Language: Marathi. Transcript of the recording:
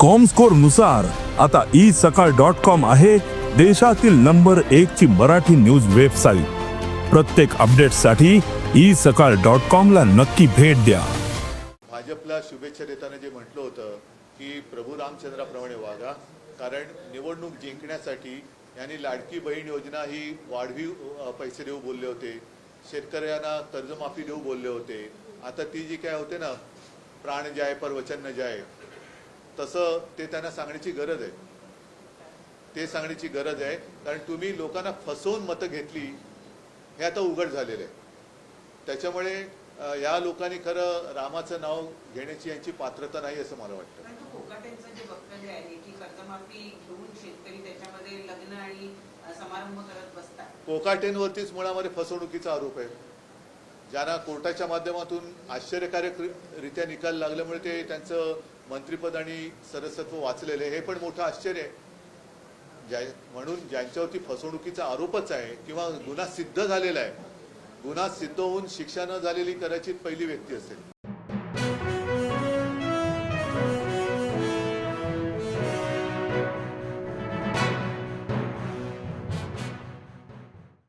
कॉमस्कोरनुसार आता ई सकाळ डॉट कॉम आहे देशातील नंबर एक ची मराठी न्यूज वेबसाईट प्रत्येक अपडेटसाठी ई सकाळ डॉट कॉम ला नक्की भेट द्या. भाजपला शुभेच्छा देताना जे म्हटलं होतं की प्रभू रामचंद्राप्रमाणे वागा कारण निवडणूक जिंकण्यासाठी यांनी लाडकी बहीण योजना ही वाढवी पैसे देऊ बोलले होते शेतकऱ्यांना कर्जमाफी देऊ बोलले होते. आता ती जी काय होते ना प्राण जाय पर वचन न जाय तसं ते त्यांना सांगण्याची गरज आहे. ते सांगण्याची गरज आहे. कारण तुम्ही लोकांना फसवून मतं घेतली हे आता उघड झालेलं आहे. त्याच्यामुळे या लोकांनी खरं रामाचं नाव घेण्याची यांची पात्रता नाही असं मला वाटतं. कोकाटेंवरतीच मुळामध्ये फसवणुकीचा आरोप आहे. ज्यांना कोर्टाच्या माध्यमातून आश्चर्यकारक रित्या निकाल लागल्यामुळे ते त्यांचं मंत्रिपद आणि सदस्यत्व वाचलेलं आहे. हे पण मोठं आश्चर्य आहे. ज्या म्हणून ज्यांच्यावरती फसवणुकीचा आरोपच आहे किंवा गुन्हा सिद्ध झालेला आहे. गुन्हा सिद्ध होऊन शिक्षा न झालेली कदाचित पहिली व्यक्ती असेल.